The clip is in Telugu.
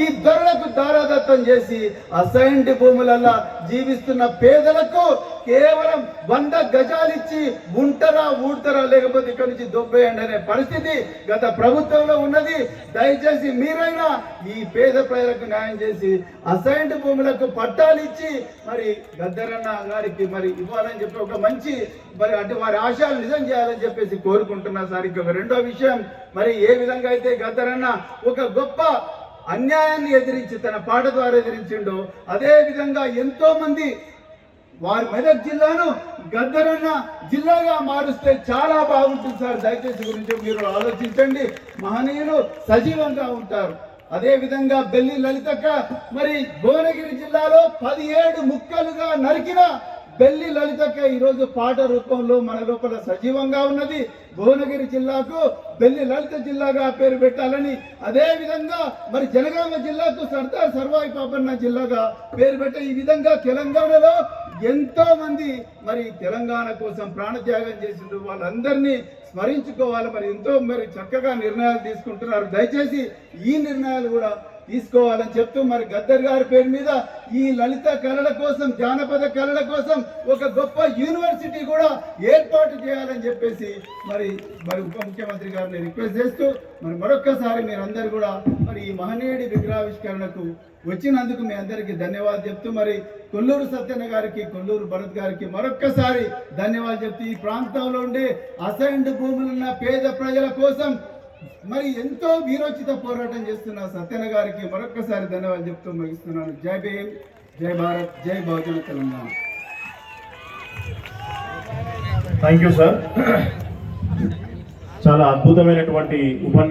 ఈ ధరలకు దారాదత్తం చేసి అసైన్డ్ భూములలో జీవిస్తున్న పేదలకు కేవలం వంద గజాలిచ్చి ఉంటారా ఊడతారా లేకపోతే ఇక్కడ నుంచి దొబ్బేయండి అనే పరిస్థితి గత ప్రభుత్వంలో ఉన్నది. దయచేసి మీరైనా ఈ పేద ప్రజలకు న్యాయం చేసి అసైన్డ్ భూములకు పట్టాలు ఇచ్చి మరి గద్దరన్న గారికి మరి ఇవ్వాలని చెప్పి ఒక మంచి మరి అటు వారి ఆశయాలు నిజం చేయాలని చెప్పేసి కోరుకుంటున్నా సార్. ఇంకొక రెండో విషయం మరి ఏ విధంగా అయితే గద్దరన్న ఒక గొప్ప అన్యాయాన్ని ఎదిరించి తన పాట ద్వారా ఎదిరించిండో అదేవిధంగా ఎంతోమంది ఎంతో మంది వారి మెదక్ జిల్లాను గద్దరన్న జిల్లాగా మారుస్తే చాలా బాగుంటుంది సార్. దయచేసి గురించి మీరు ఆలోచించండి. మహనీయులు సజీవంగా ఉంటారు. అదేవిధంగా బెల్లి లలితక్క మరి భువనగిరి జిల్లాలో పదిహేడు ముక్కలుగా నరికిన బెల్లి లలితక్క ఈరోజు పాట రూపంలో మన లోపల సజీవంగా ఉన్నది. భువనగిరి జిల్లాకు బెల్లి లలిత జిల్లాగా పేరు పెట్టాలని అదే విధంగా మరి జనగామ జిల్లాకు సర్దార్ సర్వాయి పాపన్న జిల్లాగా పేరు పెట్టే ఈ విధంగా తెలంగాణలో ఎంతో మంది మరి తెలంగాణ కోసం ప్రాణత్యాగం చేసిండ్రు. వాళ్ళందరినీ స్మరించుకోవాలి. మరి ఎంతో మరి చక్కగా నిర్ణయాలు తీసుకుంటున్నారు. దయచేసి ఈ నిర్ణయాలు కూడా తీసుకోవాలని చెప్తూ మరి గద్దర్ గారి పేరు మీద ఈ లలిత కళల కోసం జానపద కళల కోసం ఒక గొప్ప యూనివర్సిటీ కూడా ఏర్పాటు చేయాలని చెప్పేసి మరి మరి ఉప ముఖ్యమంత్రి గారిని రిక్వెస్ట్ చేస్తూ మరి మరొక్కసారి మీరందరూ కూడా మరి ఈ మహనీయుడి విగ్రహావిష్కరణకు వచ్చినందుకు మీ అందరికీ ధన్యవాదాలు చెప్తూ మరి కొల్లూరు సత్యన్న గారికి కొల్లూరు భరత్ గారికి మరొక్కసారి ధన్యవాదాలు చెప్తూ ఈ ప్రాంతంలో ఉండే అసైన్డ్ భూములున్న పేద ప్రజల కోసం మరి ఎంతో వీరోచిత పోరాటం చేస్తున్న సత్యన్న గారికి మరొక్కసారి ధన్యవాదాలు చెప్తూ ముగిస్తున్నాను. జై భీమ్ జై భారత్ జై బహుజన తెలంగాణ. థ్యాంక్ యూ సార్ చాలా అద్భుతమైనటువంటి ఉపన్యాసం